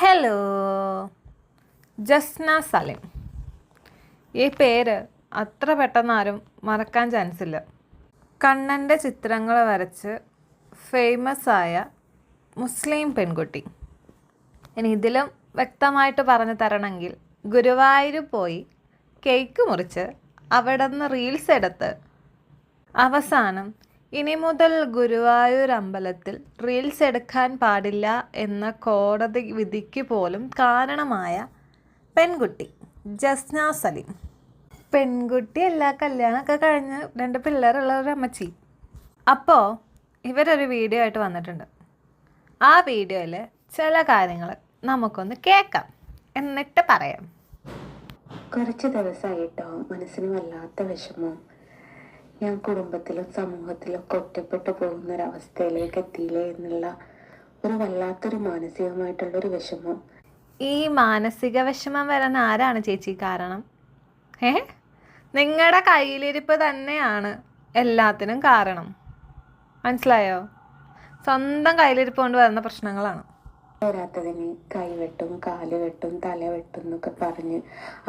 Hello Jasna Salim. ഈ പേര് അത്ര പെട്ടെന്നാരും മറക്കാൻ ചാൻസ് ഇല്ല. കണ്ണന്റെ ചിത്രങ്ങൾ വരച്ച് ഫേമസ് ആയ മുസ്ലിം പെൺകുട്ടി. ഇനി ഇതിലും വ്യക്തമായിട്ട് പറഞ്ഞു തരണമെങ്കിൽ ഗുരുവായൂർ പോയി കേക്ക് മുറിച്ച് അവിടെ നിന്ന് റീൽസ് എടുത്ത് അവസാനം ഇനി മുതൽ ഗുരുവായൂർ അമ്പലത്തിൽ റീൽസ് എടുക്കാൻ പാടില്ല എന്ന കോടതി വിധിക്ക് പോലും കാരണമായ പെൺകുട്ടി ജസ്ന സലിം. പെൺകുട്ടി എല്ലാ കല്യാണമൊക്കെ കഴിഞ്ഞ് രണ്ട് പിള്ളേരുള്ള ഒരു അമ്മച്ചി. അപ്പോൾ ഇവരൊരു വീഡിയോ ആയിട്ട് വന്നിട്ടുണ്ട്. ആ വീഡിയോയിൽ ചില കാര്യങ്ങൾ നമുക്കൊന്ന് കേൾക്കാം. എന്നിട്ട് പറയാം. കുറച്ച് ദിവസമായിട്ടോ മനസ്സിന് വല്ലാത്ത വിഷമം. ഞാൻ കുടുംബത്തിലും സമൂഹത്തിലും ഒക്കെ ഒറ്റപ്പെട്ടു പോകുന്ന അവസ്ഥയിലേക്ക് എത്തിയില്ലേ എന്നുള്ള ഒരു വല്ലാത്തൊരു മാനസികമായിട്ടുള്ള ഒരു വിഷമം. ഈ മാനസിക വിഷമം വരാൻ ആരാണ് ചേച്ചി കാരണം? ഏ നിങ്ങളുടെ കയ്യിലിരിപ്പ് തന്നെയാണ് എല്ലാത്തിനും കാരണം. മനസ്സിലായോ? സ്വന്തം കയ്യിലിരിപ്പ് കൊണ്ട് വരുന്ന പ്രശ്നങ്ങളാണ്. വരാത്തതിന് കൈവെട്ടും കാൽ വെട്ടും തല വെട്ടും എന്നൊക്കെ പറഞ്ഞ്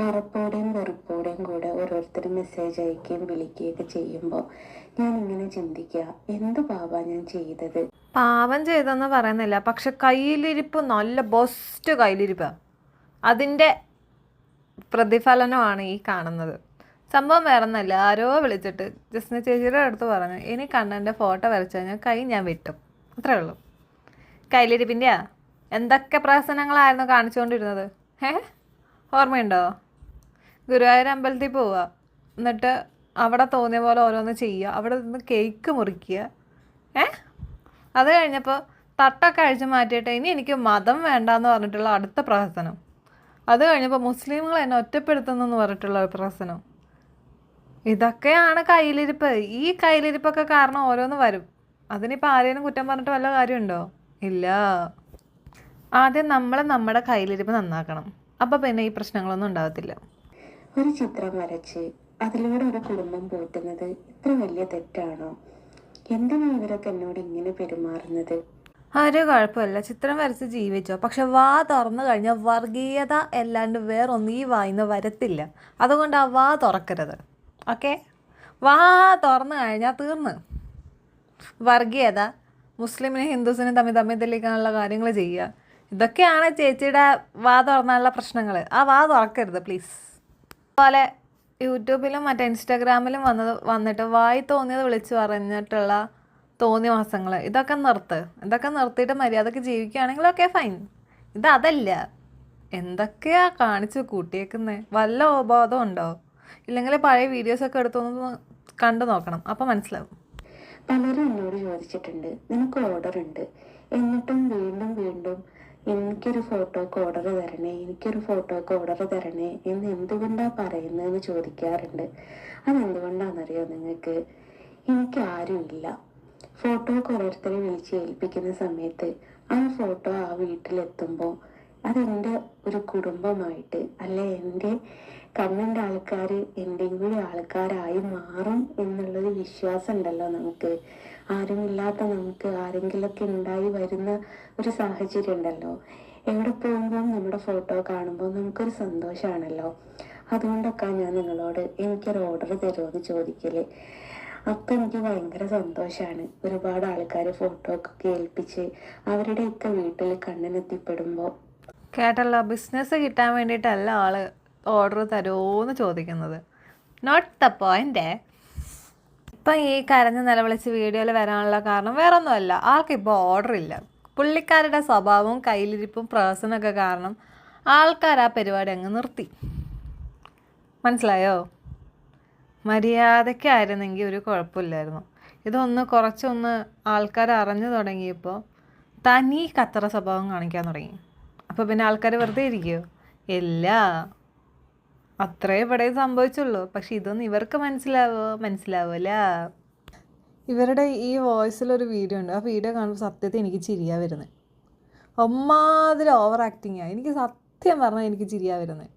അറപ്പോടെയും വെറുപ്പോടെയും കൂടെ ഓരോരുത്തർ മെസ്സേജ് അയക്കുകയും വിളിക്കുകയൊക്കെ ചെയ്യുമ്പോൾ ഞാൻ ഇങ്ങനെ ചിന്തിക്കുക എന്ത് പാവാ ഞാൻ ചെയ്തത്? പാവം ചെയ്തെന്ന് പറയുന്നില്ല. പക്ഷെ കയ്യിലിരിപ്പ് നല്ല ബെസ്റ്റ് കയ്യിലിരിപ്പ്. അതിന്റെ പ്രതിഫലനമാണ് ഈ കാണുന്നത്. സംഭവം വേറെ ഒന്നല്ല ആരോ വിളിച്ചിട്ട് ജസ്ന ചേച്ചിയുടെ അടുത്ത് പറഞ്ഞു ഇനി കണ്ണന്റെ ഫോട്ടോ വരച്ചു കഴിഞ്ഞാൽ കൈ ഞാൻ വിട്ടും. അത്രേ ഉള്ളൂ. കയ്യിലിരിപ്പിന്റെയാ? എന്തൊക്കെ പ്രഹസനങ്ങളായിരുന്നു കാണിച്ചുകൊണ്ടിരുന്നത്? ഏ ഓർമ്മയുണ്ടോ? ഗുരുവായൂർ അമ്പലത്തിൽ പോവുക. എന്നിട്ട് അവിടെ തോന്നിയ പോലെ ഓരോന്ന് ചെയ്യുക. അവിടെ നിന്ന് കേക്ക് മുറിക്കുക. ഏ അത് കഴിഞ്ഞപ്പോൾ തട്ടൊക്കെ അഴിച്ചു മാറ്റിയിട്ട് ഇനി എനിക്ക് മതം വേണ്ടാന്ന് പറഞ്ഞിട്ടുള്ള അടുത്ത പ്രഹസനം. അത് കഴിഞ്ഞപ്പോൾ മുസ്ലിമുകൾ എന്നെ ഒറ്റപ്പെടുത്തുന്നെന്ന് പറഞ്ഞിട്ടുള്ള ഒരു പ്രഹസനം. ഇതൊക്കെയാണ് കയ്യിലിരിപ്പ്. ഈ കയ്യിലിരിപ്പൊക്കെ കാരണം ഓരോന്ന് വരും. അതിനിപ്പോൾ ആരെയും കുറ്റം പറഞ്ഞിട്ട് വല്ല കാര്യമുണ്ടോ? ഇല്ല. ആദ്യം നമ്മൾ നമ്മുടെ കയ്യിലിരിപ്പ് നന്നാക്കണം. അപ്പോൾ പിന്നെ ഈ പ്രശ്നങ്ങളൊന്നും ഉണ്ടാവത്തില്ല. ഒരു ചിത്രം വരച്ച് അതിലൂടെ ഒരു കുടുംബം പോറ്റുന്നത് ഇത്ര വലിയ തെറ്റാണോ? എന്തിനാണ് ഇവരൊക്കെ എന്നോട് ഇങ്ങനെ പെരുമാറുന്നത്? ഒരു കുഴപ്പമില്ല. ചിത്രം വരച്ച് ജീവിച്ചോ. പക്ഷെ വാ തുറന്നു കഴിഞ്ഞാൽ വർഗീയത അല്ലാണ്ട് വേറൊന്നും ഈ വായിന്ന് വരത്തില്ല. അതുകൊണ്ട് ആ വാ തുറക്കരുത്. ഓക്കെ? വാ തുറന്നു കഴിഞ്ഞാൽ തീർന്ന്. വർഗീയത മുസ്ലിമിനെ ഹിന്ദുസിനെ തമ്മിൽ തമ്മിൽ തെളിയിക്കാനുള്ള കാര്യങ്ങൾ ചെയ്യുക. ഇതൊക്കെയാണ് ചേച്ചിയുടെ വാ തുറന്നാലുള്ള പ്രശ്നങ്ങൾ ആ വാ തുറക്കരുത് പ്ലീസ് അതുപോലെ യൂട്യൂബിലും മറ്റേ ഇൻസ്റ്റാഗ്രാമിലും വന്നത് വന്നിട്ട് വായി തോന്നിയത് വിളിച്ചു പറഞ്ഞിട്ടുള്ള തോന്നിയ മാസങ്ങൾ ഇതൊക്കെ നിർത്ത്. ഇതൊക്കെ നിർത്തിയിട്ട് മര്യാദയ്ക്ക് ജീവിക്കുകയാണെങ്കിൽ ഓക്കെ ഫൈൻ ഇതല്ല എന്തൊക്കെയാ കാണിച്ച് കൂട്ടിയേക്കുന്നത് വല്ല ഉപബോധം ഉണ്ടോ? ഇല്ലെങ്കിൽ പഴയ വീഡിയോസൊക്കെ എടുത്തൊന്ന് കണ്ടു നോക്കണം. അപ്പോൾ മനസ്സിലാവും. പലരും എന്നോട് ചോദിച്ചിട്ടുണ്ട് നിനക്ക് ഓർഡർ ഉണ്ട്. എന്നിട്ടും വീണ്ടും വീണ്ടും എനിക്കൊരു ഫോട്ടോക്ക് ഓർഡർ തരണേ എനിക്കൊരു ഫോട്ടോക്ക് ഓർഡർ തരണേ എന്ന് എന്തുകൊണ്ടാ പറയുന്നതെന്ന് ചോദിക്കാറുണ്ട്. അതെന്തുകൊണ്ടാണെന്നറിയോ നിങ്ങൾക്ക്? എനിക്ക് ആരുമില്ല. ഫോട്ടോക്ക് ഓരോരുത്തരെ വിളിച്ച് ഏൽപ്പിക്കുന്ന സമയത്ത് ആ ഫോട്ടോ ആ വീട്ടിലെത്തുമ്പോൾ അതെന്റെ ഒരു കുടുംബമായിട്ട് അല്ലെ എന്റെ കണ്ണന്റെ ആൾക്കാർ എന്റെയും കൂടി ആൾക്കാരായി മാറും എന്നുള്ളൊരു വിശ്വാസം ഉണ്ടല്ലോ നമുക്ക്. ആരുമില്ലാത്ത നമുക്ക് ആരെങ്കിലൊക്കെ ഉണ്ടായി വരുന്ന ഒരു സാഹചര്യം ഉണ്ടല്ലോ. എവിടെ പോകുമ്പോൾ നമ്മുടെ ഫോട്ടോ കാണുമ്പോൾ നമുക്കൊരു സന്തോഷമാണല്ലോ. അതുകൊണ്ടൊക്കെ ഞാൻ നിങ്ങളോട് എനിക്കൊരു ഓർഡർ തരുമോ എന്ന് ചോദിക്കൽ. അപ്പം എനിക്ക് ഭയങ്കര സന്തോഷമാണ്. ഒരുപാട് ആൾക്കാർ ഫോട്ടോ ഒക്കെ ഏൽപ്പിച്ച് അവരുടെയൊക്കെ വീട്ടിൽ കണ്ണിനെത്തിപ്പെടുമ്പോൾ കേട്ടല്ലോ ബിസിനസ് കിട്ടാൻ വേണ്ടിയിട്ടല്ല ആൾ. ഓർഡർ തരുമോന്ന് ചോദിക്കുന്നത്. നോട്ട് ദ പോയിന്റ് ഇപ്പം ഈ കരഞ്ഞ് നിലവിളിച്ച് വീഡിയോയിൽ വരാനുള്ള കാരണം വേറെ ഒന്നുമല്ല ആൾക്കിപ്പോൾ ഓർഡർ ഇല്ല. പുള്ളിക്കാരുടെ സ്വഭാവവും കയ്യിലിരിപ്പും പ്രഹസനമൊക്കെ കാരണം ആൾക്കാർ ആ പരിപാടി അങ്ങ് നിർത്തി. മനസ്സിലായോ? മര്യാദയ്ക്കായിരുന്നെങ്കിൽ ഒരു കുഴപ്പമില്ലായിരുന്നു. ഇതൊന്ന് കുറച്ചൊന്ന് ആൾക്കാർ അറിഞ്ഞു തുടങ്ങിയപ്പോൾ തനി കത്തറ സ്വഭാവം കാണിക്കാൻ തുടങ്ങി. അപ്പോൾ പിന്നെ ആൾക്കാർ വെറുതെ ഇരിക്കുമോ ഇല്ല. അത്രേ ഇവിടെ സംഭവിച്ചുള്ളൂ. പക്ഷെ ഇതൊന്നും ഇവർക്ക് മനസ്സിലാവോ? മനസ്സിലാവില്ല ഇവരുടെ ഈ വോയിസിലൊരു വീഡിയോ ഉണ്ട്. ആ വീഡിയോ കാണുമ്പോൾ സത്യത്തെ എനിക്ക് ചിരിയാ വരുന്നത് ഒമ്മാതിരി ഓവർ ആക്ടിങ്ങാണ് എനിക്ക് സത്യം പറഞ്ഞാൽ എനിക്ക് ചിരിയാ വരുന്നത്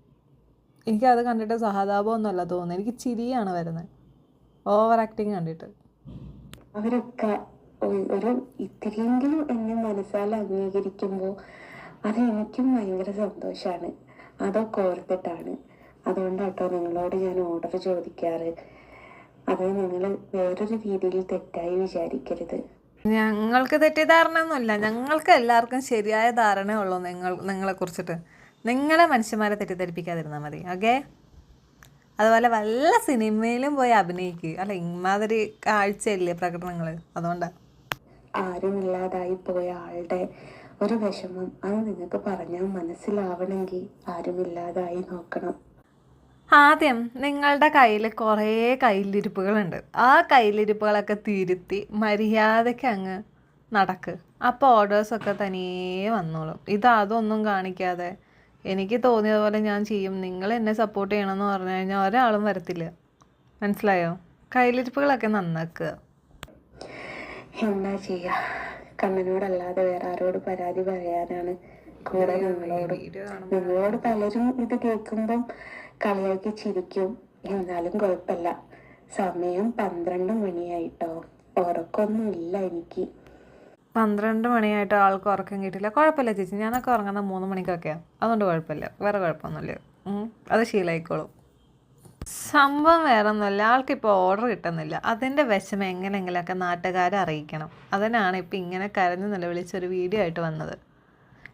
എനിക്കത് കണ്ടിട്ട് സഹതാപമൊന്നുമല്ല തോന്നുന്നത് എനിക്ക് ചിരിയാണ് വരുന്നത് ഓവർ ആക്ടിങ് കണ്ടിട്ട്. അവരൊക്കെ ഒരു ഇത്തിരിയെങ്കിലും എന്നെ മനസ്സാൽ അംഗീകരിക്കുമ്പോൾ അത് എനിക്കും ഭയങ്കര സന്തോഷമാണ് അതൊക്കെ ഓർത്തിട്ടാണ്. അതുകൊണ്ടാട്ടോ നിങ്ങളോട് ഞാൻ ഓർഡർ ചോദിക്കാറ്. അത് നിങ്ങൾ വേറൊരു രീതിയിൽ തെറ്റായി വിചാരിക്കരുത്. ഞങ്ങൾക്ക് തെറ്റിദ്ധാരണ ഒന്നുമില്ല ഞങ്ങൾക്ക് എല്ലാവർക്കും ശരിയായ ധാരണയുള്ളൂ നിങ്ങൾ നിങ്ങളെ കുറിച്ചിട്ട്. നിങ്ങളെ മനുഷ്യന്മാരെ തെറ്റിദ്ധരിപ്പിക്കാതിരുന്നാൽ മതി ഓക്കെ അതുപോലെ വല്ല സിനിമയിലും പോയി അഭിനയിക്കുക അല്ല ഇമാതിരി കാഴ്ചയല്ലേ പ്രകടനങ്ങൾ അതുകൊണ്ടാണ് ആരുമില്ലാതായി പോയ ആളുടെ ഒരു വിഷമം അത് നിങ്ങൾക്ക് പറഞ്ഞാൽ മനസ്സിലാവണമെങ്കിൽ ആരുമില്ലാതായി നോക്കണം. ആദ്യം നിങ്ങളുടെ കയ്യിൽ കുറേ കയ്യിലിരിപ്പുകളുണ്ട്. ആ കയ്യിലിരിപ്പുകളൊക്കെ തിരുത്തി മര്യാദയ്ക്ക് അങ്ങ് നടക്ക്. അപ്പോൾ ഓർഡേഴ്സൊക്കെ തനിയേ വന്നോളും. ഇത് അതൊന്നും കാണിക്കാതെ എനിക്ക് തോന്നിയതുപോലെ ഞാൻ ചെയ്യും. നിങ്ങൾ എന്നെ സപ്പോർട്ട് ചെയ്യണമെന്ന് പറഞ്ഞു കഴിഞ്ഞാൽ ഒരാളും വരത്തില്ല. മനസ്സിലായോ? കയ്യിലിരിപ്പുകളൊക്കെ നന്നാക്കുക. എന്താ ചെയ്യാ? കണ്ണനോടല്ലാതെ വേറെ ആരോട് പരാതി പറയാനാണ്. കൂടെ നിങ്ങളോട് നിങ്ങളോട് പലരും ഇത് കേൾക്കുമ്പം കളിയാക്കി ചിരിക്കും. എന്നാലും കുഴപ്പമില്ല. സമയം പന്ത്രണ്ട് മണിയായിട്ടോ. ഉറക്കൊന്നും ഇല്ല എനിക്ക്. പന്ത്രണ്ട് മണിയായിട്ട് ആൾക്ക് ഉറക്കം കിട്ടില്ല കുഴപ്പമില്ല ചേച്ചി. ഞാനൊക്കെ ഉറങ്ങുന്ന മൂന്ന് മണിക്കൊക്കെയാണ് അതുകൊണ്ട് കുഴപ്പമില്ല. വേറെ കുഴപ്പമൊന്നുമില്ല. അത് ശീലമായിക്കോളും സംഭവം വേറെ ഒന്നുമില്ല ആൾക്കിപ്പോൾ ഓർഡർ കിട്ടുന്നില്ല. അതിന്റെ വിഷമം എങ്ങനെയെങ്കിലുമൊക്കെ നാട്ടുകാരെ അറിയിക്കണം. അതിനാണ് ഇപ്പം ഇങ്ങനെ കരഞ്ഞ് നിലവിളിച്ചൊരു വീഡിയോ ആയിട്ട് വന്നത്.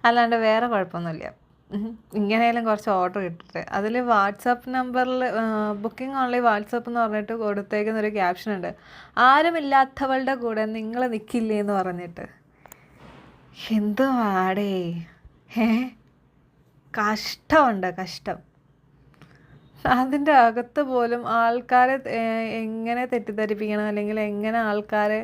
അല്ലാണ്ട് വേറെ കുഴപ്പമൊന്നുമില്ല. ഉം. ഇങ്ങനെയായാലും കുറച്ച് ഓർഡർ കിട്ടട്ടെ അതിൽ വാട്സപ്പ് നമ്പറിൽ ബുക്കിംഗ് ഓൺലി വാട്സപ്പ് എന്ന് പറഞ്ഞിട്ട് കൊടുത്തേക്കുന്ന ഒരു ക്യാപ്ഷൻ ഉണ്ട്. ആരുമില്ലാത്തവളുടെ കൂടെ നിങ്ങൾ നിൽക്കില്ലേ എന്ന് പറഞ്ഞിട്ട്. എന്തു വാടേ. ഏ കഷ്ടമുണ്ട് കഷ്ടം. അതിന്റെ അകത്ത് പോലും ആൾക്കാരെ എങ്ങനെ തെറ്റിദ്ധരിപ്പിക്കണം? അല്ലെങ്കിൽ എങ്ങനെ ആൾക്കാരെ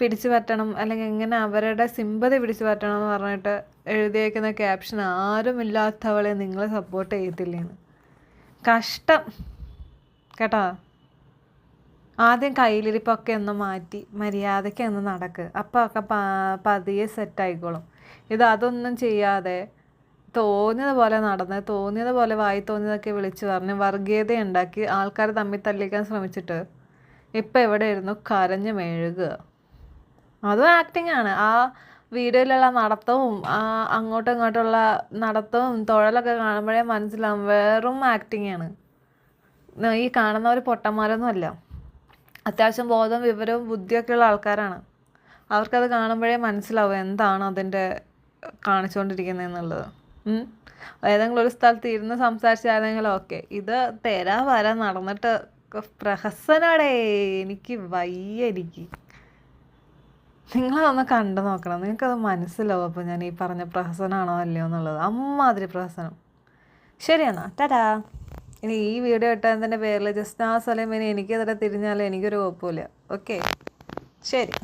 പിടിച്ചു പറ്റണം അല്ലെങ്കിൽ എങ്ങനെ അവരുടെ സിമ്പതി പിടിച്ചു പറ്റണം എന്ന് പറഞ്ഞിട്ട് എഴുതിയേക്കുന്ന ക്യാപ്ഷൻ ആരുമില്ലാത്തവളെ നിങ്ങൾ സപ്പോർട്ട് ചെയ്യത്തില്ലേന്ന്. കഷ്ടം. കേട്ടോ? ആദ്യം കയ്യിലിരിപ്പൊക്കെ ഒന്ന് മാറ്റി മര്യാദയ്ക്ക് ഒന്ന് നടക്ക്. അപ്പോൾ ഒക്കെ പതിയെ സെറ്റായിക്കോളും ഇത് അതൊന്നും ചെയ്യാതെ തോന്നിയതുപോലെ നടന്ന് തോന്നിയതുപോലെ വായി തോന്നിയതൊക്കെ വിളിച്ചു പറഞ്ഞ് വർഗീയത ഉണ്ടാക്കി ആൾക്കാർ തമ്മിൽ തല്ലിക്കാൻ ശ്രമിച്ചിട്ട് ഇപ്പം എവിടെ ഇരുന്നു കരഞ്ഞു മെഴുകുക. അതും ആക്ടിങ് ആണ്. ആ വീഡിയോയിലുള്ള നടത്തവും അങ്ങോട്ടും ഇങ്ങോട്ടുള്ള നടത്തവും തൊഴലൊക്കെ കാണുമ്പോഴേ മനസ്സിലാവും വെറും ആക്ടിങ് ആണ്. ഈ കാണുന്നവർ പൊട്ടന്മാരൊന്നും അല്ല. അത്യാവശ്യം ബോധവും വിവരവും ബുദ്ധിയൊക്കെ ഉള്ള ആൾക്കാരാണ്. അവർക്കത് കാണുമ്പോഴേ മനസ്സിലാവും എന്താണ് അതിന്റെ കാണിച്ചുകൊണ്ടിരിക്കുന്നതെന്നുള്ളത്. ഏതെങ്കിലും ഒരു സ്ഥലത്ത് ഇരുന്ന് സംസാരിച്ചായിരുന്നെങ്കിലും ഓക്കെ ഇത് തെരാ വര നടന്നിട്ട് പ്രഹസനടേ എനിക്ക് വയ്യ എനിക്ക്. നിങ്ങളതൊന്ന് കണ്ടു നോക്കണം. നിങ്ങൾക്കത് മനസ്സിലാവും. അപ്പോൾ ഞാൻ ഈ പറഞ്ഞ പ്രഹസനമാണോ അല്ലയോ എന്നുള്ളത്. അമ്മാതിരി പ്രഹസനം. ശരി എന്നാ. ടാറ്റാ. ഇനി ഈ വീഡിയോ ഇട്ടതിന്റെ പേരിൽ ജസ്റ്റ് ആ സ്ഥലം ഇനി എനിക്കെതിരെ തിരിഞ്ഞാലും എനിക്കൊരു കുഴപ്പമില്ല ഓക്കെ. ശരി.